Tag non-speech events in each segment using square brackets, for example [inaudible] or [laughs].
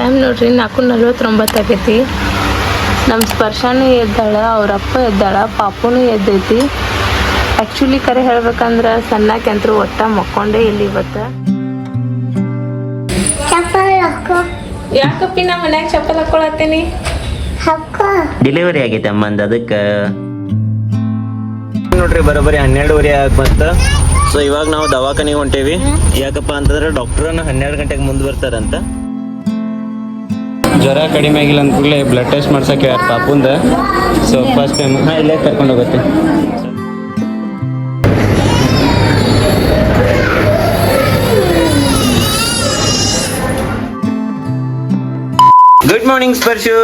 Time ನೋಡ್ರಿ ನಾಲ್ಕು ನಲ್ವತ್ತೊಂಬತ್ತು ಆಗೈತಿ. ನಮ್ಮ ಸ್ಪರ್ಶನೂ ಎದ್ದಾಳ ಅವ್ರ ಅಪ್ಪ ಎದ್ದಾಳ ಪಾಪುನೂ ಎದ್ದೈತಿ. ಆ್ಯಕ್ಚುಲಿ ಕರೆ ಹೇಳ್ಬೇಕಂದ್ರೆ ಸಣ್ಣಕ್ಕೆಂತರೂ ಒಟ್ಟ ಮಕ್ಕೊಂಡೇ ಇಲ್ಲಿ ಇವತ್ತು. ಚಪ್ಪಲ್ ಹಾಕೋ. ಯಾಕಪ್ಪಿ ನಾ ಮನ್ಯಾಗ ಚಪ್ಪಲ್ ಹಾಕೊಳತ್ತೀನಿ? ಹಾಕೋ. ಡೆಲಿವರಿ ಆಗೈತೆ ಅಮ್ಮಂದು ಅದಕ್ಕೆ. ನೋಡ್ರಿ ಬರೋಬ್ಬರಿ ಹನ್ನೆರಡುವರೆ ಆಗ ಬಂತ. ಸೊ ಇವಾಗ ನಾವು ದವಾಖಾನಿಗೆ ಹೊಂಟೇವಿ. ಯಾಕಪ್ಪ ಅಂತಂದ್ರೆ ಡಾಕ್ಟ್ರನ್ನ ಹನ್ನೆರಡು ಗಂಟೆಗೆ ಮುಂದೆ ಬರ್ತಾರಂತ. ಜ್ವರ ಕಡಿಮೆ ಆಗಿಲ್ಲ ಅಂದ ಕೂಡಲೇ ಬ್ಲಡ್ ಟೆಸ್ಟ್ ಮಾಡ್ಸೋಕೆ ಪಾಪುಂದ? ಸೊ ಫಸ್ಟ್ ಟೈಮ್ ಹಾಂ, ಇಲ್ಲೇ ಕರ್ಕೊಂಡು ಹೋಗುತ್ತೆ. Good morning Sparshu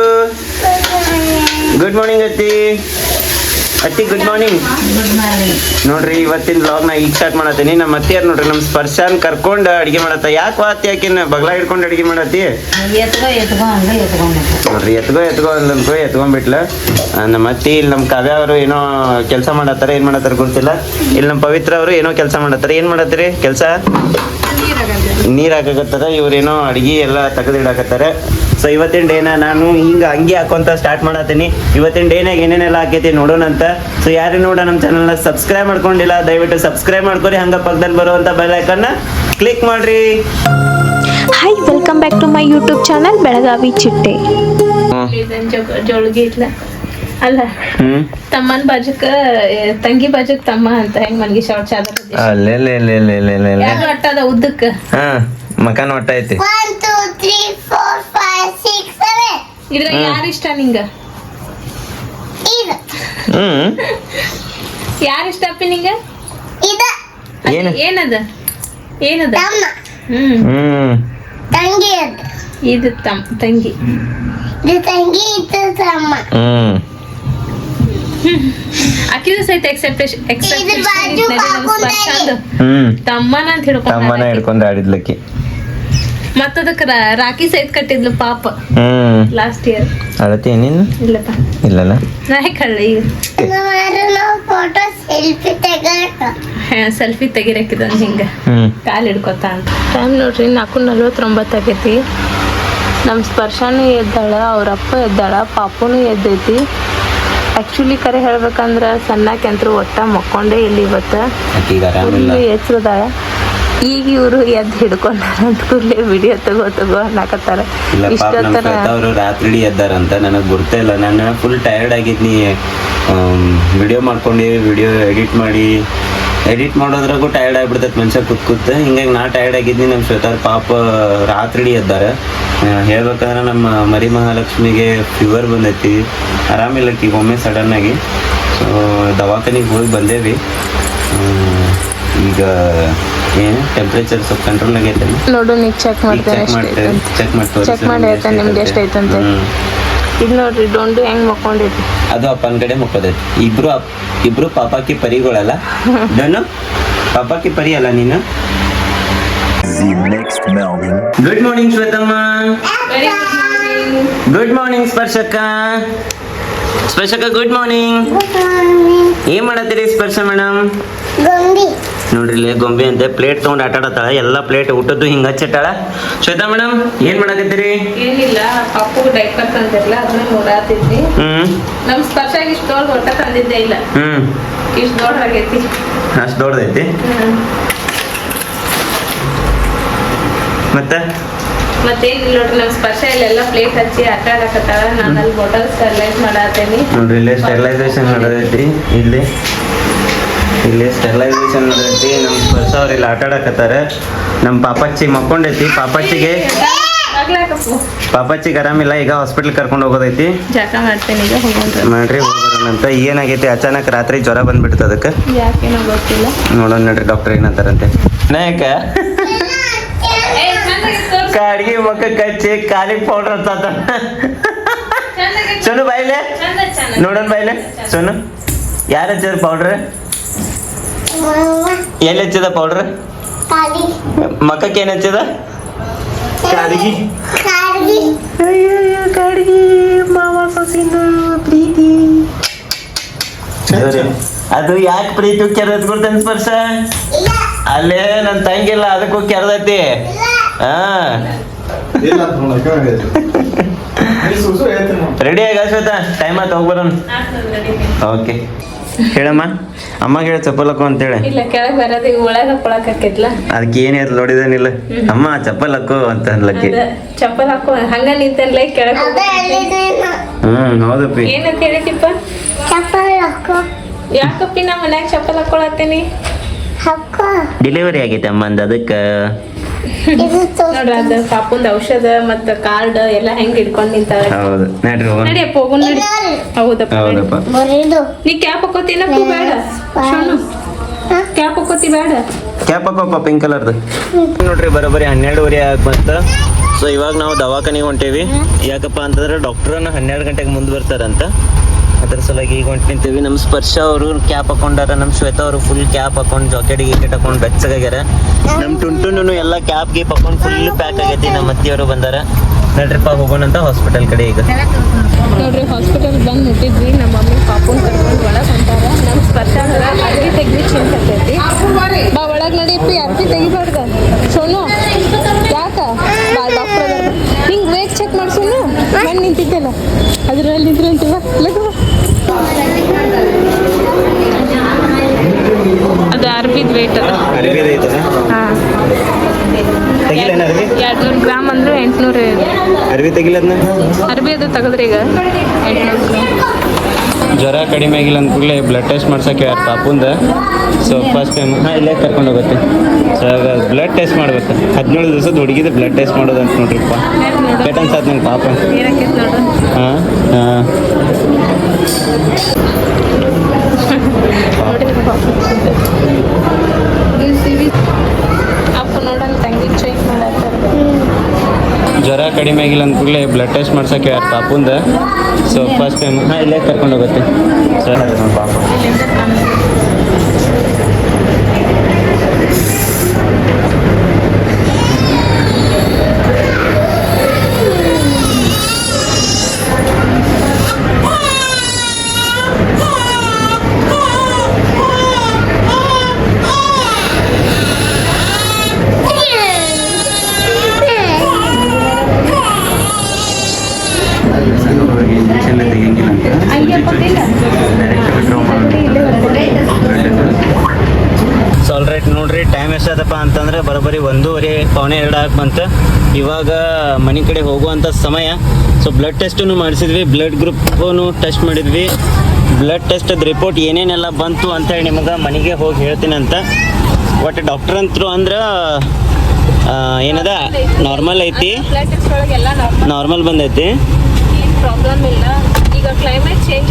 good morning ಅತ್ತಿ ಅತ್ತಿ ಗುಡ್ ಮಾರ್ನಿಂಗ್ ನೋಡ್ರಿ ಇವತ್ತಿನ ಬ್ಲಾಗ್ ನಾ ಈಗ ಸ್ಟಾರ್ಟ್ ಮಾಡತ್ತೀನಿ. ನಮ್ಮ ಅತ್ತಿಯಾರ್ ನೋಡ್ರಿ ನಮ್ಮ ಸ್ಪರ್ಶನ್ ಕರ್ಕೊಂಡು ಅಡಿಗೆ ಮಾಡತ್ತ. ಯಾಕೆ ಅತ್ತಿ ಯಾಕಿನ ಬಗ್ಲ ಹಿಡ್ಕೊಂಡು ಅಡಿಗೆ ಮಾಡತ್ತಿ? ನೋಡ್ರಿ ಎತ್ಗೋ ಎತ್ಗೋ ಅಂದ್ಕೋ ಎತ್ಕೊಂಡ್ಬಿಟ್ಲ. ನಮ್ಮ ಅತ್ತಿ ಇಲ್ಲಿ ನಮ್ಮ ಕಾವ್ಯ ಅವರು ಏನೋ ಕೆಲಸ ಮಾಡತ್ತಾರ ಏನ್ ಮಾಡತ್ತಾರ ಗೊತ್ತಿಲ್ಲ. ಇಲ್ಲಿ ನಮ್ಮ ಪವಿತ್ರ ಅವರು ಏನೋ ಕೆಲಸ ಮಾಡತ್ತಾರ. ಏನ್ ಮಾಡತ್ತೀರಿ ಕೆಲಸ? ನೀರ್ ಹಾಕಕತ್ತದ ಇವ್ರೇನೋ ಅಡಿಗೆ ಎಲ್ಲ ತೆಗೆದಿಡಾಕತ್ತಾರ. ಸೊ ಇವತ್ತಿನ ಡೇನ ನಾನು ಹಿಂಗ ಅಂಗಿ ಹಾಕೊಂತ ಸ್ಟಾರ್ಟ್ ಮಾಡತ್ತೀನಿ. ಇವತ್ತಿನ ಡೇನಾಗ ಏನೇನೆಲ್ಲ ಹಾಕೈತಿ ನೋಡೋಣ ಅಂತ. ಸೊ ಯಾರು ನೋಡ ನಮ್ಮ ಚಾನಲ್ನ ಸಬ್ಸ್ಕ್ರೈಬ್ ಮಾಡ್ಕೊಂಡಿಲ್ಲ ದಯವಿಟ್ಟು ಸಬ್ಸ್ಕ್ರೈಬ್ ಮಾಡ್ಕೊರಿ. ಹಂಗ ಪಕ್ಕದಲ್ಲಿ ಬರುವಂತ ಬೆಲ್ ಐಕನ್ನ ಕ್ಲಿಕ್ ಮಾಡ್ರಿ. Hi welcome back to my YouTube channel Belagavi ಚಿಟ್ಟೆ ಜೋಳಿಗೆ ಇಟ್ಲ ಅಲ್ಲ. ಹ್ಮ್? ತಮ್ಮನ ಬಾಜುಕ ತಂಗಿ ಬಾಜುಕ್ ತಮ್ಮ ಅಂತ ಹೆಂಗ್ ಮನ್ಗಿ ಶಾರ್ಟ್ ಚಾದರ್ ಅಟ್ಟದ ಉದ್ದಕ್ಕ? ಹಾ ಮಕಾನ್ ಒಟ್ಟ ಐತಿ. ಇದ್ರ ಯಾರು ಇಷ್ಟ ನಿಂಗ? ಯಾರು ಇಷ್ಟ ಅಪ್ಪಿ ನಿಂಗ? ಇದು. ಅದ್ ಏನು? ಏನದ? ಏನದ? ತಮ್ಮ. ಹ್ಮ್. ಹ್ಮ್. ತಂಗಿ ಇದು ತಮ್ಮ ತಂಗಿ. ಇದು ತಂಗಿ ಇದು ತಮ್ಮ. ಹ್ಮ್. ಅಕ್ಕಿದು ಸಹಿತ ಎಕ್ಸೆಪ್ಟೇಷನ್. ಹ್ಮ್. ತಮ್ಮನ ಅಂತ ತಮ್ಮನ ಹಿಡ್ಕೊಂಡ ಹಿಡ್ಕೊಂಡ್ ಆಡಿದ್ಲಕ್ಕಿ. ಮತ್ತದಕ್ಕ ರಾಖಿ ಸಹಿತ ಕಟ್ಟಿದ್ಲು ಪಾಪ. ಹ್ಮ್. ಲಾಸ್ಟ್ ಇಯರ್ ಅಳತಿ ಏನೇನು ಇಲ್ಲಪ್ಪ. ಇಲ್ಲಲ್ಲ? ನಾ ಕಳ್ಳ ಈಗ? ಫೋಟೋ ಸೆಲ್ಫಿ ತೆಗಿರಕ್ಕಿದ ಹಿಂಗ. ಹ್ಮ್. ಕಾಲು ಹಿಡ್ಕೊತ ಅಂತ. ಟೈಮ್ ನೋಡ್ರಿ ನಾಲ್ಕು ನಲ್ವತ್ತೊಂಬತ್ತು ಆಗೈತಿ. ನಮ್ಮ ಸ್ಪರ್ಶನೂ ಎದ್ದಾಳ ಅವ್ರ ಅಪ್ಪ ಎದ್ದಾಳ ಪಾಪುನೂ ಎದ್ದೈತಿ. ಆ್ಯಕ್ಚುಲಿ ಕರೆ ಹೇಳ್ಬೇಕಂದ್ರೆ ಸಣ್ಣಕ್ಕೆಂತರೂ ಒಟ್ಟ ಮಕ್ಕೊಂಡೇ ಇಲ್ಲಿ ಇವತ್ತು. ಎಚ್ಚರದ ಎಚ್ಚರದಾಳ ಈಗ ಇವರು ಎದ್ದು ಹಿಡ್ಕೊಂಡಾರ ಅಂತ ಕೂಡಲೇ ವಿಡಿಯೋ ತಗೋ ತಗೋ ಅನ್ನಕತ್ತಾರ. ಇಷ್ಟೊತ್ತರ ಅವರು ರಾತ್ರಿ ಎದ್ದಾರಂತ ನನಗೆ ಗುರ್ತೇ ಇಲ್ಲ. ನಾನು ಫುಲ್ ಟಯರ್ಡ್ ಆಗಿದ್ನಿ. ವಿಡಿಯೋ ಮಾಡ್ಕೊಂಡು ವಿಡಿಯೋ ಎಡಿಟ್ ಮಾಡಿ ಎಡಿಟ್ ಮಾಡೋದ್ರಾಗೂ ಟಯರ್ಡ್ ಆಗಿಬಿಡ್ತೈತೆ ಮನುಷ್ಯ ಕೂತ್ ಕೂತ್. ಹಿಂಗಾಗಿ ನಾ ಟಯರ್ಡ್ ಆಗಿದ್ದೀನಿ ನಮ್ಮ ಶ್ವೇತಾರ್ ಪಾಪ ರಾತ್ರಿ ಎದ್ದಾರೆ. ಹೇಳ್ಬೇಕಂದ್ರೆ ನಮ್ಮ ಮರಿ ಮಹಾಲಕ್ಷ್ಮಿಗೆ ಫೀವರ್ ಬಂದೈತಿ. ಆರಾಮಿಲ್ಲ ಈಗ ಒಮ್ಮೆ ಸಡನ್ ಆಗಿ. ಸೊ ದವಾಖಾನಿಗೆ ಹೋಗಿ ಬಂದೇವಿ. ಈಗ ಏನು ಟೆಂಪ್ರೇಚರ್ ಸ್ವಲ್ಪ ಕಂಟ್ರೋಲ್ ಆಗೈತೆ ನೋಡು ಚೆಕ್ ಮಾಡ್ತೇನೆ ಚೆಕ್ ಮಾಡ್ತೇವೆ. ಚೆಕ್ ಮಾಡಿ ಹೇಳ್ತೇನೆ ನಿಮ್ದು ಎಷ್ಟೈತಂತೆ ಇದು ನೋಡ್ರಿ ಡೊಂಡು ಹೆಂಗ್ ಮಕ್ಕೊಂಡೈತಿ. ಅದು ಅಪ್ಪನ ಕಡೆ ಮುಕ್ಕೋದೈತಿ ಇಬ್ರು ಅಪ್- ಇಬ್ರು ಪಾಪಾಕಿ ಪರಿಗಳಲ್ಲ. ನಾನು ಪಾಪಾಕಿ ಪರಿ ಅಲ್ಲ ನೀನು ಗುಡ್ ಮಾರ್ನಿಂಗ್ ಶ್ವೇತಮ್ಮ. ಗುಡ್ ಮಾರ್ನಿಂಗ್ ಸ್ಪರ್ಶಕ್ಕ ಸ್ಪರ್ಶಕ್ಕ ಗುಡ್ ಮಾರ್ನಿಂಗ್ ಏನ್ ಮಾಡತ್ತೀರಿ ಸ್ಪರ್ಶ ಮೇಡಮ್? ಗೊಂಬಿ. ನೋಡ್ರಿ ಇಲ್ಲಿ ಗೊಂಬೆ ಅಂತ. ಪ್ಲೇಟ್ ತಗೊಂಡ್ ಆಟ ಆಡತ್ತಾಳ. ಎಲ್ಲ ಪ್ಲೇಟ್ ಊಟದ್ದು ಹಿಂಗ ಹಚ್ಚಿಟ್ಟಾಳ. ಶ್ವೇತಾ ಮೇಡಮ್ ಏನ್ ಮಾಡಕತ್ತೀರಿ? ಏನಿಲ್ಲ ಪಪ್ಪು ಡೈಪರ್ ತಂದಿರಲ್ಲ ಅದನ್ನ ನೋಡಾತಿದ್ವಿ. ಹ್ಮ್. ನಮ್ ಸ್ಪರ್ಶಾಗಿ ಇಷ್ಟು ದೊಡ್ಡ ಹೊಟ್ಟ ತಂದಿದ್ದೆ ಇಲ್ಲ. ಹ್ಮ್. ಇಷ್ಟು ದೊಡ್ಡದಾಗೈತಿ ಅಷ್ಟು ದೊಡ್ಡದೈತಿ ಮತ್ತೆ? ಮತ್ತೇನಿಲ್ಲ ನೋಡ್ರಿ ನಮ್ ಸ್ಪರ್ಶ ಇಲ್ಲೆಲ್ಲ ಪ್ಲೇಟ್ ಹಚ್ಚಿ ಆಟ ಆಡಕತ್ತಾಳ. ನಾನು ಅಲ್ಲಿ ಬಾಟಲ್ ಸ್ಟೆರಿಲೈಸ್ ಮಾಡತ್ತೇನಿ ನೋಡ್ರಿ ಇಲ್ಲೇ ಸ್ಟೆರಿಲೈಸೇಷನ್ ನಡೆದೈತಿ ಇಲ್ಲಿ. ಇಲ್ಲಿ ಸ್ಟೆರಿಲೈಸೇಷನ್ ನಡೆದೈತಿ. ನಮ್ಮ ಸ್ಪರ್ಶ ಅವ್ರು ಇಲ್ಲಿ ಆಟ ಆಡಕತ್ತಾರೆ. ನಮ್ಮ ಪಾಪಚ್ಚಿ ಮಕ್ಕೊಂಡೈತಿ. ಪಾಪಚ್ಚಿಗೆ ಪಾಪಚ್ಚಿಗೆ ಆರಾಮಿಲ್ಲ ಈಗ ಹಾಸ್ಪಿಟ್ಲ್ ಕರ್ಕೊಂಡು ಹೋಗೋದೈತಿ. ಮಾಡ್ರಿ ಹೋಗೋಣಂತ ಏನಾಗೈತಿ? ಅಚಾನಕ್ ರಾತ್ರಿ ಜ್ವರ ಬಂದ್ಬಿಡ್ತು ಅದಕ್ಕೆ. ನೋಡೋಣ ನೋಡ್ರಿ ಡಾಕ್ಟರ್ ಏನಂತಾರಂತೆ. ನಾಯಕ ಅಡಿಗೆ ಮಕ್ಕ ಕಚ್ಚಿ ಕಾಲಿಗೆ ಪೌಡರ್ ಹತ್ತಾತ ಸೋನು ಬಾಯ್ಲೆ. ನೋಡೋಣ ಬಾಯ್ಲೆ. ಸೋನು ಯಾರ ಜ್ವರ ಪೌಡ್ರ್ ಎಲ್ಲಿ ಹಚ್ಚಿದ ಪೌಡ್ರ್ ಮಕ್ಕಕ್ಕೆ ಏನು ಹಚ್ಚಿದ? ಕಾಡಿಗೆ. ಕಾಲಿ ಕಾಡಿಗೆ. ಮಾವ ಸೊಸಿನ ಪ್ರೀತಿ. ಅದು ಯಾಕೆ ಪ್ರೀತಿ ಕೆರೆದ್ ಕೊಡ್ತೇನೆ ಸ್ಪರ್ಶ? ಇಲ್ಲ. ಅಲ್ಲೇ ನನ್ನ ತಂಗಿಲ್ಲ ಅದಕ್ಕೂ ಕೆರೆದೈತಿ. ಹಾ. ರೆಡಿ ಆಗ ಶ್ವೇತ ಟೈಮ್ ಆಯ್ತು ಹೋಗ್ಬರೋಣ. ಓಕೆ ಹೇಳಮ್ಮ ಅಮ್ಮಗೆ ಹೇಳಿ ಚಪ್ಪಲ್ ಹಾಕೋ ಅಂತೇಳಿ. ಇಲ್ಲ ಕೆಳಗೆ ಬರೋದು ಈಗ ಒಳಗೆ ಹಾಕೊಳಕ್ ಆಕೈತ್ಲ ಅದಕ್ಕೆ ನೋಡಿದನಿಲ್ಲ. ನೋಡಿದೇನಿಲ್ಲ ಅಮ್ಮ ಚಪ್ಪಲ್ ಹಾಕೋ ಅಂತ ಅನ್ಲಕ್ಕೆ ಚಪ್ಪಲ್ ಹಾಕೋ ಹಂಗ ನಿಂತಲ್ಲ ಕೆಳಗೆ ಹ್ಮ್ ಹೌದಪ್ಪಿ. ಏನಂತ ಹೇಳಿದಿಪ್ಪ ಚಪ್ಪಲ್ ಹಾಕೋ ಯಾಕಪ್ಪಿ ನಾ ಮನ್ಯಾಗ ಚಪ್ಪಲ್ ಹಾಕೊಳತ್ತೇನಿ? ಹಾಕೋ. ಡೆಲಿವರಿ ಆಗೈತೆ ಅಮ್ಮಂದ ಅದಕ್ಕೆ. ನೋಡ್ರ ಅದ ಪಾಪುಂದ ಔಷಧ ಮತ್ತ ಕಾರ್ಡ್ ಎಲ್ಲ ಹೆಂಗ್ ಹಿಡ್ಕೊಂಡ್ ನಿಂತಾಳ ಹೌದು. ನಡ್ರಿ ಹೋಗೋಣ. ನಡಿಯಪ್ಪ ಹೋಗುನ್ ನಡಿ. ಹೌದಪ್ಪ. ಹೌದಪ್ಪ. ನೀ ಕ್ಯಾಪ್ ಹಾಕೋತೀನಪ್ಪ ಬೇಡ? ಶೋನು. ಕ್ಯಾಪ್ ಹಾಕೋತಿ ಬೇಡ. ಕ್ಯಾಪ್ ಹಾಕೋಪ್ಪ ಪಿಂಕ್ ಕಲರ್ದು ನೋಡ್ರಿ ಬರೋಬ್ಬರಿ ಹನ್ನೆರಡುವರೆ ಆಗ ಬಂತ. ಸೊ ಇವಾಗ ನಾವು ದವಾಖಾನಿಗೆ ಹೊಂಟೇವಿ. ಯಾಕಪ್ಪ ಅಂತಂದ್ರೆ ಡಾಕ್ಟ್ರನ್ನ ಹನ್ನೆರಡು ಗಂಟೆಗೆ ಮುಂದೆ ಬರ್ತಾರಂತ. ಅದ್ರ ಸಲುವಾಗಿ ಈಗ ಹೊಂಟು ನಿಂತೀವಿ. ನಮ್ಮ ಸ್ಪರ್ಶ ಅವರು ಕ್ಯಾಪ್ ಹಾಕೊಂಡಾರ ನಮ್ಮ ಶ್ವೇತಾ ಅವರು ಫುಲ್ ಕ್ಯಾಪ್ ಹಾಕೊಂಡು ಜಾಕೆಟ್ ಗಿಕೆಟ್ ಹಾಕೊಂಡು ಬೆಚ್ಚಗಾಗ್ಯಾರ. ನಮ್ಮ ಟುಂಟುನು ಎಲ್ಲ ಕ್ಯಾಪ್ ಗೀಪ್ ಹಾಕೊಂಡು ಫುಲ್ ಪ್ಯಾಕ್ ಆಗೈತಿ. ನಮ್ಮ ಅತ್ತಿಯವರು ಬಂದಾರ. ನಡ್ರಿಪ್ಪ ಹೋಗೋಣ ಅಂತ ಹಾಸ್ಪಿಟಲ್ ಕಡೆ ಈಗ. ನೋಡ್ರಿ ಹಾಸ್ಪಿಟಲ್ ಬಂದು ಮುಟ್ಟಿದ್ವಿ ನಮ್ಮ ಮಮ್ಮಿ ಪಾಪುನ್ ಕರ್ಕೊಂಡು ಒಳಗೆ ಹೊಂಟಾರ. ನಮ್ಮ ಸ್ಪರ್ಶ ಅರ್ಬಿ ತೆಗ್ದು ಚಿಂತೈತಿ ಬಾ, ಒಳಗೆ ನಡಿಯಪ್ಪಿ ಅರ್ಬಿ ತೆಗಿಬಾರ್ದ. ಸೋನು, ಯಾಕ? ಬಾ ಡಾಕ್ಟರ್ ಹಿಂಗ್ ವೇಟ್ ಚೆಕ್ ಮಾಡ್ಸೋನು? ನಾನು ನಿಂತಿದ್ದಲ್ಲ ಅದ್ರಲ್ಲಿ ಅಂತೀವ? ಲಗು ವೇಟ್ ಅದ ಅರಿವಿ ಹಾ. ಅರಿವಿ? ಎರಡ್ನೂರು ಗ್ರಾಮ್ ಅಂದ್ರೆ ಎಂಟ್ನೂರ. ಅರಿವಿ ತೆಗಿಲದ್ನ? ಅರ್ಬಿ ಅದು ತೆಗದ್ರಿ ಈಗ. ಜ್ವರ ಕಡಿಮೆ ಆಗಿಲ್ಲ ಅಂದ ಕೂಡಲೇ ಬ್ಲಡ್ ಟೆಸ್ಟ್ ಮಾಡ್ಸಕ್ಕೆ ಯಾರು ಪಾಪುಂದ? ಸೊ ಫಸ್ಟ್ ಟೈಮ್ ಹಾಂ ಇಲ್ಲೇ ಕರ್ಕೊಂಡು ಹೋಗುತ್ತೆ. ಸೊ ಬ್ಲಡ್ ಟೆಸ್ಟ್ ಮಾಡ್ಬೇಕು. ಹದಿನೇಳು ದಿವಸದ ಹುಡುಗಿದ ಬ್ಲಡ್ ಟೆಸ್ಟ್ ಮಾಡೋದು ಅಂತ ನೋಡ್ರಿಪ್ಪ ಕೆಟ್ಟ ಅನ್ಸತ್ ನನ್ನ ಪಾಪ. ಹಾಂ ಹಾಂ. ಬ್ಲಡ್ ಟೆಸ್ಟ್ ಮಾಡ್ಸೋಕೆ ಯಾರು ಪಾಪುಂದ? ಸೊ ಫಸ್ಟ್ ಟೈಮ್ ಹಾಂ ಇಲ್ಲೇ ಕರ್ಕೊಂಡು ಹೋಗುತ್ತೆ ಸೊ ಪೌಣೆ ಎರಡು ಆಗಿ ಬಂತು. ಇವಾಗ ಮನೆ ಕಡೆ ಹೋಗುವಂಥ ಸಮಯ. ಸೊ ಬ್ಲಡ್ ಟೆಸ್ಟನ್ನು ಮಾಡಿಸಿದ್ವಿ. ಬ್ಲಡ್ ಗ್ರೂಪನ್ನು ಟೆಸ್ಟ್ ಮಾಡಿದ್ವಿ. ಬ್ಲಡ್ ಟೆಸ್ಟದ ರಿಪೋರ್ಟ್ ಏನೇನೆಲ್ಲ ಬಂತು ಅಂತೇಳಿ ನಿಮಗೆ ಮನೆಗೆ ಹೋಗಿ ಹೇಳ್ತೀನಂತ ಅಂತ. ಒಟ್ಟು ಡಾಕ್ಟರ್ ಅಂತರು ಅಂದ್ರೆ ಏನದ? ನಾರ್ಮಲ್ ಐತಿ. ನಾರ್ಮಲ್ ಬಂದೈತಿ. ಈಗ ಕ್ಲೈಮೇಟ್ ಚೇಂಜ್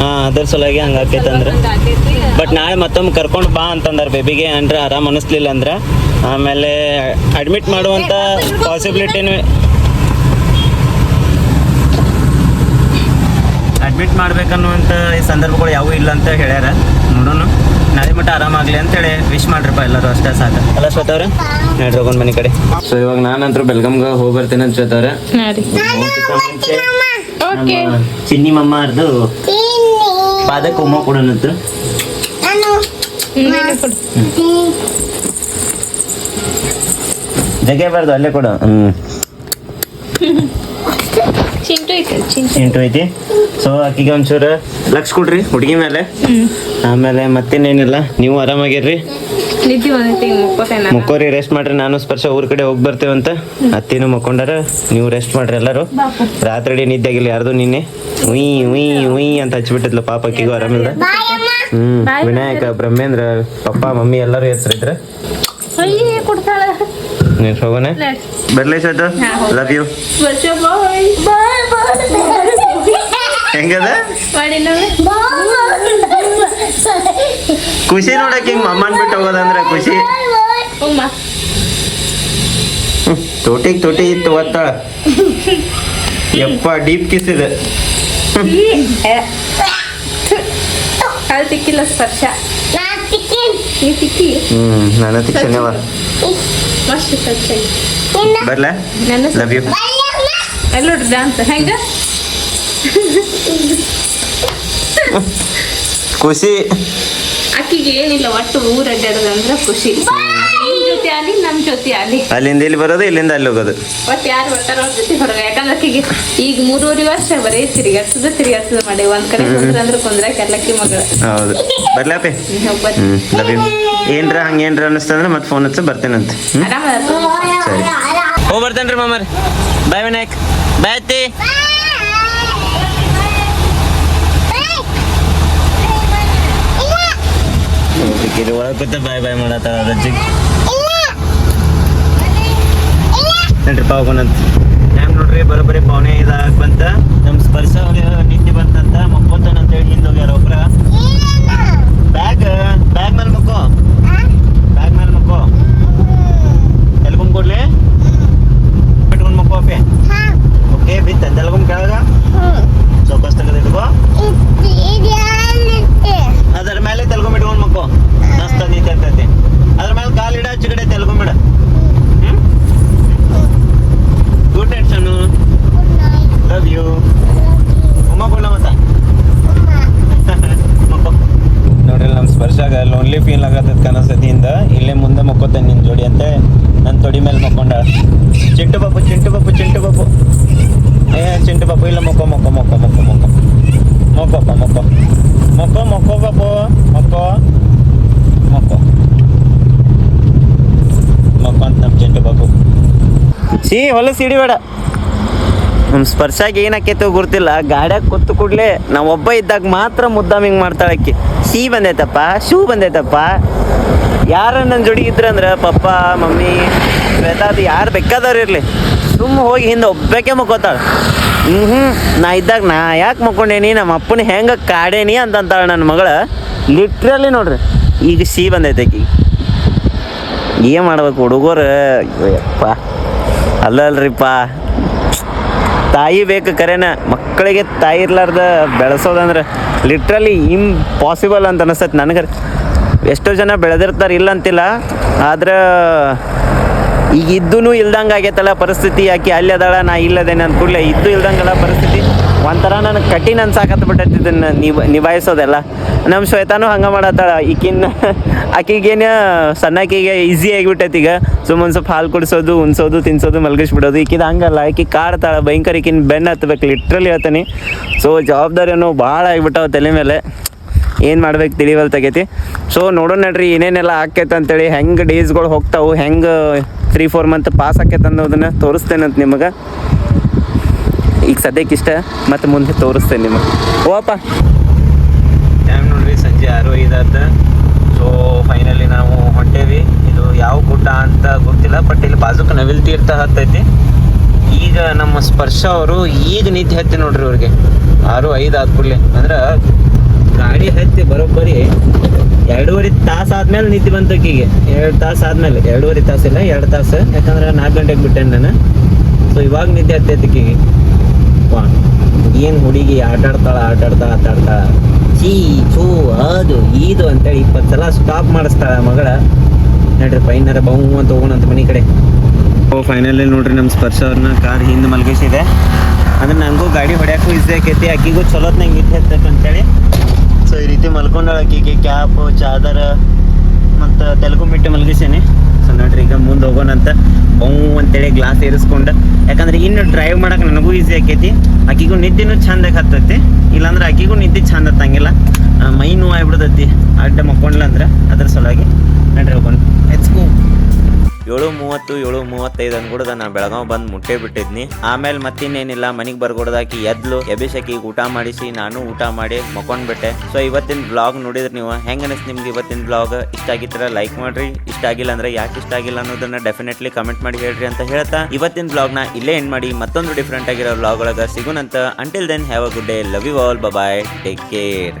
ಹಾಂ ಅದ್ರ ಸಲುವಾಗಿ ಹಂಗಾಕೈತೆ ಅಂದ್ರೆ. ಹಂಗಾಗೈತಿ ಬಟ್ ನಾಳೆ ಮತ್ತೊಮ್ಮೆ ಕರ್ಕೊಂಡು ಬಾ ಅಂತಂದ್ರ ಬೇಬಿಗೆ ಅಂದ್ರೆ ಆರಾಮ್ ಅನಿಸ್ಲಿಲ್ಲ ಅಂದ್ರ. ಆಮೇಲೆ ಅಡ್ಮಿಟ್ ಮಾಡುವಂತ ಪಾಸಿಬಿಲಿಟಿನೂ ಅಡ್ಮಿಟ್ ಮಾಡ್ಬೇಕನ್ನುವಂಥ ಈ ಸಂದರ್ಭಗಳು ಯಾವೂ ಇಲ್ಲ ಅಂತ ಹೇಳ್ಯಾರ. ನೋಡೋಣ. ನಾಳೆ ಮಟ್ಟ ಆರಾಮಾಗ್ಲಿ ಅಂತೇಳಿ ವಿಶ್ ಮಾಡ್ರಪ್ಪ ಎಲ್ಲರೂ ಅಷ್ಟೇ ಸಾಕು. ಅಲ್ಲ ಶ್ವೇತವ್ರೆ ನಡ್ರಿ ಹೋಗೋಣ ಮನೆ ಕಡೆ. ಸೊ ಇವಾಗ ನಾನಂತರೂ ಬೆಲ್ಗಮ್ಗೆ ಹೋಗಿ ಬರ್ತೀನಿ ಅಂತ ಶ್ವೇತವ್ರೆ ಮುಂಚೆ ನಮ್ಮ ಚಿನ್ನಿ ಮಮ್ಮ ಅರ್ದು ಪಾದಕ್ಕೆ ಉಮ್ಮ ಕೊಡ. ಜಗ್ಗೆ ಜಗೇಬಾರ್ದು ಅಲ್ಲೇ ಕೊಡು. ಹ್ಮ್. ಚಿಂಟು ಐತಿ ಸೊ ಆಕಿಗೆ ಒಂಚೂರು ಲಕ್ಷ ಕೊಡ್ರಿ ಹುಡುಗಿ ಮೇಲೆ. ಆಮೇಲೆ ಮತ್ತೇನೇನಿಲ್ಲ ನೀವು ಆರಾಮಾಗಿರ್ರಿ. ನಿದ್ದೆ ಬಂದೈತಿ ಹಿಂಗ್ ಮುಕ್ಕೋತೇನ ಮುಕ್ಕೋರಿ ರೆಸ್ಟ್ ಮಾಡ್ರಿ. ನಾನು ಸ್ಪರ್ಶ ಊರ್ ಕಡೆ ಹೋಗಿ ಬರ್ತೇವಂತ ಅತ್ತಿನೂ ಮಕ್ಕೊಂಡಾರ ನೀವು ರೆಸ್ಟ್ ಮಾಡ್ರಿ ಎಲ್ಲರೂ. ರಾತ್ರಿ ನಿದ್ದೆ ಆಗಿಲ್ಲ ಯಾರ್ದು ನಿನ್ನೆ. ಉಯ್ ಉಯ್ ಉಯ್ ಅಂತ ಹಚ್ಬಿಟ್ಟಿದ್ಲು ಪಾಪ ಆಕಿಗೂ ಆರಾಮಿಲ್ಲ ಹ್ಮ್ ವಿನಾಯಕ ಬ್ರಹ್ಮೇಂದ್ರ ಪಪ್ಪ ಮಮ್ಮಿ ಎಲ್ಲರೂ ಹೆಸರಿದ್ರೆ ಅಯ್ಯೇ ಕೊಡ್ತಾಳ. ನೀನು ಹೋಗೋಣ ಬರ್ಲಿ ಶ್ವೇತ ಲವ್ ಯು ವರ್ಷ ಬಾಯ್. ಬಾಯ್ ಹೆಂಗದ ಖುಷಿ ನೋಡಕ್ ಹಿಂಗ್ ಮಮ್ಮನ್ ಬಿಟ್ಟು ಹೋಗೋದಂದ್ರೆ ಖುಷಿ. ತೋಟಿಗೆ ತೋಟಿ ಇತ್ತು ಒತ್ತಾಳ. ಯಪ್ಪ ಡೀಪ್ ಕಿಸ್ ಇದೆ. ಅದು ತಿಕ್ಕಿಲ್ಲ ಸ್ಪರ್ಶ. ಹ್ಮ್ ನನ್ನ ತಿಕ್ಷಣವ ಮಸ್ತ್. ಬರ್ಲ? ನನ್ನ ಲವ್ ಯು ಎಲ್ಲ ನೋಡ್ರಿ ಡಾನ್ಸ್ ಹೆಂಗ? ಖುಷಿ. ಅಕ್ಕಿಗೆ ಏನಿಲ್ಲ ಒಟ್ಟು ಊರ್ ಅಡ್ಡಾಡೋದಂದ್ರೆ ಖುಷಿ. ನಿಮ್ ಜೊತೆ ಅಲ್ಲಿ ನಮ್ ಜೊತೆ ಅಲ್ಲಿ ಅಲ್ಲಿಂದ ಇಲ್ಲಿ ಬರೋದು ಇಲ್ಲಿಂದ ಅಲ್ಲಿ ಹೋಗೋದು. ಒಟ್ ಯಾರು ಬರ್ತಾರ ಅವ್ರ ಜೊತೆ ಹೊರಗೆ. ಯಾಕಂದ್ರೆ ಆಕಿಗೆ ಈಗ ಮೂರುವರೆ ವರ್ಷ ಬರೀ ತಿರುಗಾಡ್ಸದ ತಿರುಗಾಡ್ಸದ ಮಾಡಿ. ಒಂದ್ ಕಡೆ ಕುಂದ್ರ ಅಂದ್ರೆ ಕುಂದ್ರಾಕ ಎಲ್ಲಕ್ಕಿ ಮಗಳು. ಹೌದು. ಬರ್ಲಾಪೆ ಲವ್ ಯು ಏನ್ರ ಹಂಗೇನ್ರ ಅನಿಸ್ತಂದ್ರೆ ಮತ್ತೆ ಫೋನ್ ಹಚ್ಚ ಬರ್ತೇನಂತ ಅಂತ. ಆರಾಮ ಸರಿ. ಹೋಗಿ ಬರ್ತೇನೆ ರೀ ಮಾಮರ್. ಬಾಯ್ ವಿನಾಯಕ್. ಬಾಯ್ ಅತ್ತಿ. ಇದು ಒಳಗೆ ಕೂತ ಬಾಯ್ ಬಾಯ್ ಮಾಡತ್ತಾಳ ರಜ್ಜಿ ಪಾವ್ ಹೋಗೋಣಂತ ಟೈಮ್ ನೋಡ್ರಿ ಬರೋಬ್ಬರಿ ಪಾವನೆ ಇದಾಗ ಬಂತ. ನಮ್ಮ ಸ್ಪರ್ಶ ನಿದ್ದೆ ಬಂತಂತ, ಮಕ್ಕೋತಾನ ಅಂತೇಳಿ ಹಿಂದೆ ಹೋಗ್ಯಾರ ಒಬ್ರ. ಬ್ಯಾಗ್ ಬ್ಯಾಗ್ ಮೇಲೆ ಮಕ್ಕೋ ಬ್ಯಾಗ್ ಮೇಲೆ ಮಕ್ಕೋ ಎಲ್ಗೊಂಡ್ ಕೊಡ್ಲಿ ಬಿಟ್ಕೊಂಡ್ ಮಕ್ಕೋ ಅಪ್ಪೆ ಓಕೆ ಬಿತ್ತ ತೆಲ್ಗೊಂಡ್ ಕೆಳಗ ಚೌಕಸ್ ತೆಗೆದು ಇಟ್ಕೋ ಅದರ ಮೇಲೆ ತೆಲ್ಗೊಂಡ್ ಇಟ್ಕೊಂಡ್ ಮಕ್ಕೋ ಮಸ್ತ್ ನಿಂತ ಇರ್ತೈತಿ ಅದ್ರ ಮೇಲೆ ಕಾಲ್ ಇಡ ಆಚೆ ಕಡೆ ತೆಲ್ಗೊಂಬಿಡ ಗುಡ್ ನೈಟ್ ಸಣ್ಣ ಲವ್ ಯು ಉಮ್ಮ ಕೊಡ್ಲ ಮತ್ತ ಮಕ್ಕೋ ನೋಡ್ರಿ ನಮ್ಮ ಸ್ಪರ್ಶಾಗ ಲೋನ್ಲಿ ಫೀಲ್ ಆಗತ್ತದ ಕನಸತಿಯಿಂದ ಇಲ್ಲೇ ಮುಂದೆ ಮಕ್ಕೋತಾನೆ ನಿನ್ ಜೋಡಿ ಅಂತ ನನ್ನ ತೊಡಿ ಮೇಲೆ ಮಕ್ಕೊಂಡ ಚಿಂಟು ಬಾಪು ಚಿಂಟು ಬಾಪು ಚಿಂಟು ಬಾಪು ಏ ಚಿಂಟು ಬಾಪು ಇಲ್ಲ ಮಕ್ಕೋ ಮಕ್ಕೋ ಮಕ್ಕೋ ಮಕ್ಕೋ ಮಕ್ಕೋ ಮಕ್ಕೋಪ್ಪ ಮಕ್ಕೋ ಮಕ್ಕೋ ಮಕ್ಕೋ ಬಾಪು ಮಕ್ಕೋ ಮಕ್ಕೋ ಮಕ್ಕೋ ಅಂತ ನಮ್ಮ ಚಿಂಟು ಬಾಪು ಸಿ ಹೊಲ ಸಿಡಿಬೇಡ ನಮ್ಮ ಸ್ಪರ್ಶಾಗಿ ಏನಾಕೈತೋ ಗೊತ್ತಿಲ್ಲ. ಗಾಡ್ಯಾಗ ಕೂತು ಕೂಡಲೇ ನಾವು ಒಬ್ಬ ಇದ್ದಾಗ ಮಾತ್ರ ಮುದ್ದಾಮ್ ಹಿಂಗೆ ಮಾಡ್ತಾಳೆ ಆಕಿ. ಸಿ ಬಂದೈತಪ್ಪ, ಶೂ ಬಂದೈತಪ್ಪ. ಯಾರ ನನ್ನ ಜೋಡಿ ಇದ್ರಂದ್ರೆ ಪಪ್ಪ, ಮಮ್ಮಿ ಶ್ವೇತಾ ಯಾರು ಬೇಕಾದವ್ರು ಇರಲಿ. ಸುಮ್ಮ ಹೋಗಿ ಹಿಂದೆ ಒಬ್ಬಕ್ಕೆ ಮಕ್ಕೋತಾಳೆ. ಹ್ಞೂ ಹ್ಞೂ ನಾ ಇದ್ದಾಗ ನಾ ಯಾಕೆ ಮಕ್ಕೊಂಡೇನಿ? ನಮ್ಮ ಅಪ್ಪನ ಹೆಂಗೆ ಕಾಡೇನಿ ಅಂತಂತಾಳೆ ನನ್ನ ಮಗಳ. ಲಿಟ್ರಲಿ ನೋಡ್ರಿ, ಈಗ ಸಿ ಬಂದೈತೆ ಆಕಿ. ಏನು ಮಾಡ್ಬೇಕು ಹುಡುಗರು? ಯಪ್ಪ. ಅಲ್ಲ ಅಲ್ರಿಪ್ಪ. ತಾಯಿ ಬೇಕು ಕರೆನ. ಮಕ್ಕಳಿಗೆ ತಾಯಿ ಇರ್ಲಾರ್ದ ಬೆಳೆಸೋದಂದ್ರೆ ಲಿಟ್ರಲಿ ಇಂಪಾಸಿಬಲ್ ಅಂತ ಅನಿಸ್ತೈತೆ ನನಗೆ. ಎಷ್ಟೋ ಜನ ಬೆಳೆದಿರ್ತಾರೆ ಇಲ್ಲ ಅಂತಿಲ್ಲ ಆದ್ರೆ ಈಗ ಇದ್ದೂ ಇಲ್ದಂಗೆ ಆಗೈತಲ್ಲ ಪರಿಸ್ಥಿತಿ. ಯಾಕೆ ಅಲ್ಲಿ ಅದಾಳ, ನಾ ಇಲ್ಲದೇನೆ ಅಂದ್ಕೂಡ್ಲೆ ಕೂಡಲೇ ಇದ್ದು ಇಲ್ದಂಗಲ್ಲ ಪರಿಸ್ಥಿತಿ. ಒಂಥರ ನನಗೆ ಕಠಿಣ ಅನ್ಸಾಕತ್ ಬಿಟ್ಟೈತಿ ಇದನ್ನು ನಿಭ ನಿಭಾಯಿಸೋದೆಲ್ಲ. ನಮ್ಮ ಶ್ವೇತಾನು ಹಂಗೆ ಮಾಡತ್ತಾಳ. ಈಕಿನ್ನ [laughs] ಆಕಿಗೇನು ಸಣ್ಣಾಕಿಗೆ ಈಸಿ ಆಗಿಬಿಟ್ಟೈತಿ ಈಗ. ಸುಮ್ಮನೆ ಸ್ವಲ್ಪ ಹಾಲು ಕುಡಿಸೋದು, ಉಣ್ಸೋದು, ತಿನ್ಸೋದು, ಮಲಗಿಸ್ಬಿಡೋದು. ಈಕಿದ ಹಂಗಲ್ಲ ಆಕಿ ಕಾಡ್ತಾಳ. ಭಯಂಕರ ಈಕಿನ ಬೆನ್ನು ಹತ್ಬೇಕು. ಲಿಟ್ರಲಿ ಹೇಳ್ತೀನಿ. ಸೊ ಜವಾಬ್ದಾರಿಯನ್ನು ಭಾಳ ಆಗಿಬಿಟ್ಟಾವ ತಲೆ ಮೇಲೆ. ಏನು ಮಾಡ್ಬೇಕು ತಿಳಿವಲ್ ತೆಗೈತಿ. ಸೊ ನೋಡೋಣ ನಡ್ರಿ. ಏನೇನೆಲ್ಲ ಆಕೈತೆ ಅಂತೇಳಿ ಹೆಂಗೆ ಡೇಸ್ಗಳು ಹೋಗ್ತಾವೆ, ಹೆಂಗೆ ತ್ರೀ ಫೋರ್ ಮಂತ್ ಪಾಸ್ ಆಕೈತೆ ಅನ್ನೋದನ್ನ ತೋರಿಸ್ತೇನಂತ ನಿಮಗೆ. ಈಗ ಸದ್ಯಕ್ಕೆ ಇಷ್ಟ, ಮತ್ತೆ ಮುಂದೆ ತೋರಿಸ್ತೇನೆ ನಿಮಗೆ. ಓಪ ಟೈಮ್ ನೋಡ್ರಿ, ಸಂಜೆ ಆರು ಐದಾದ ಸೊ ಫೈನಲಿ ನಾವು ಹೊಂಟೇವಿ. ಇದು ಯಾವ ಗುಡ್ಡ ಅಂತ ಗೊತ್ತಿಲ್ಲ ಬಟ್ ಇಲ್ಲಿ ಬಾಜುಕ ನವಿಲ್ ತೀರ್ಥ ಹತ್ತೈತಿ ಈಗ ನಮ್ಮ ಸ್ಪರ್ಶ ಅವರು ಈಗ ನಿದ್ದೆ ಹತ್ತಿ ನೋಡ್ರಿ ಅವ್ರಿಗೆ ಆರು ಐದು ಆದ ಕೂಡಲೇ. ಅಂದ್ರೆ ಗಾಡಿ ಹತ್ತಿ ಬರೋಬ್ಬರಿ ಎರಡೂವರೆ ತಾಸು ಆದ್ಮೇಲೆ ನಿದ್ದೆ ಬಂತು ಈಗ ಎರಡು ತಾಸು ಆದ್ಮೇಲೆ. ಎರಡೂವರೆ ತಾಸು ಇಲ್ಲ, ಎರಡು ತಾಸು. ಯಾಕಂದ್ರೆ ನಾಲ್ಕು ಗಂಟೆಗೆ ಬಿಟ್ಟೆ ನಾನು. ಸೊ ಇವಾಗ ನಿದ್ದೆ ಹತ್ತೈತಿ ವಾ ಏನು ಹುಡುಗಿ ಆಟಾಡ್ತಾಳ, ಆಟಾಡ್ತಾ ಆಟಾಡ್ತಾಳ ಚೀ ಚೂ ಅದು ಇದು ಅಂತೇಳಿ ಇಪ್ಪತ್ತು ಸಲ ಸ್ಟಾಪ್ ಮಾಡಿಸ್ತಾಳ ಮಗಳ. ನಡ್ರಿ ಫೈನರ ಬೌ ಅಂತ ಹೋಗೋಣ ಅಂತ ಮನೆ ಕಡೆ. ಓ ಫೈನಲಿ ನೋಡ್ರಿ ನಮ್ಮ ಸ್ಪರ್ಶ ಅವ್ರನ್ನ ಕಾರ್ ಹಿಂದೆ ಮಲಗಿಸಿದೆ. ಅಂದ್ರೆ ನನಗೂ ಗಾಡಿ ಹೊಡ್ಯಾಕು ಈಸಿ ಆಕೈತಿ ಆಕಿಗೂ ಚಲೋತ್ನಾಗ ನಿದ್ದೆ ಹತ್ತೈತೆ ಅಂತೇಳಿ. ಸೊ ಈ ರೀತಿ ಮಲ್ಕೊಂಡಾಳ ಆಕಿಗೆ ಕ್ಯಾಪ್, ಚಾದರ, ಮತ್ತು ತೆಲುಗು ಮಿಟ್ಟು ಮಲಗಿಸೇನೆ. ಸೊ ನೋಡ್ರಿ ಈಗ ಮುಂದೆ ಹೋಗೋಣ ಅಂತ ಬೌ ಅಂತೇಳಿ ಗ್ಲಾಸ್ ಏರಿಸ್ಕೊಂಡು ಯಾಕಂದ್ರೆ ಇನ್ನು ಡ್ರೈವ್ ಮಾಡಕ್ಕೆ ನನಗೂ ಈಸಿ ಆಕೈತಿ. ಆಕಿಗೂ ನಿದ್ದೆನೂ ಚಂದಾಗಿ ಹತ್ತೈತಿ. ಇಲ್ಲಾಂದ್ರೆ ಆಕಿಗೂ ನಿದ್ದೆ ಚಂದ ಹತ್ತಂಗಿಲ್ಲ. ಮೈ ನೋವು ಆಗ್ಬಿಡ್ತೈತಿ. ಅಡ್ಡ ಮಕ್ಕೊಂಡ್ಲ ಅಂದ್ರೆ ಸಲುವಾಗಿ ನಡ್ರಿ ಹೋಗೋಣ. ಗೋ ಏಳು ಮೂವತ್ತು ಏಳು ಮೂವತ್ತೈದು ಅನ್ಕೊಡ್ದ ನಾ ಬೆಳಗಾವ್ ಬಂದು ಮುಟ್ಟೆ ಬಿಟ್ಟಿದ್ನಿ. ಆಮೇಲೆ ಮತ್ತಿನ್ನೇನಿಲ್ಲ, ಮನಿಗೆ ಬರ್ಕೊಡ್ದಾಕಿ ಎದ್ಲು ಎಬಿಸಕಿಗೆ ಊಟ ಮಾಡಿಸಿ, ನಾನು ಊಟ ಮಾಡಿ ಮಕೊಂಡ್ಬಿಟ್ಟೆ ಸೊ ಇವತ್ತಿನ ಬ್ಲಾಗ್ ನೋಡಿದ್ರೆ ನೀವು? ಹೆಂಗ ಅನಿಸ್ ನಿಮ್ಗೆ ಇವತ್ತಿನ ಬ್ಲಾಗ್ ಇಷ್ಟ ಆಗಿತ್ತರ ಲೈಕ್ ಮಾಡ್ರಿ. ಇಷ್ಟ ಆಗಿಲ್ಲ ಅಂದ್ರೆ ಯಾಕೆ ಇಷ್ಟ ಆಗಿಲ್ಲ ಅನ್ನೋದನ್ನ ಡೆಫಿನೆಟ್ಲಿ ಕಮೆಂಟ್ ಮಾಡಿ ಹೇಳ್ರಿ ಅಂತ ಹೇಳ್ತಾ. ಇವತ್ತಿನ ಬ್ಲಾಗ್ನ ಇಲ್ಲೇ ಎಂಡ್ ಮಾಡಿ, ಮತ್ತೊಂದು ಡಿಫ್ರೆಂಟ್ ಆಗಿರೋ ಬ್ಲಾಗ್ ಒಳಗೆ ಸಿಗುನಂತ until then have a good day love you all bye take care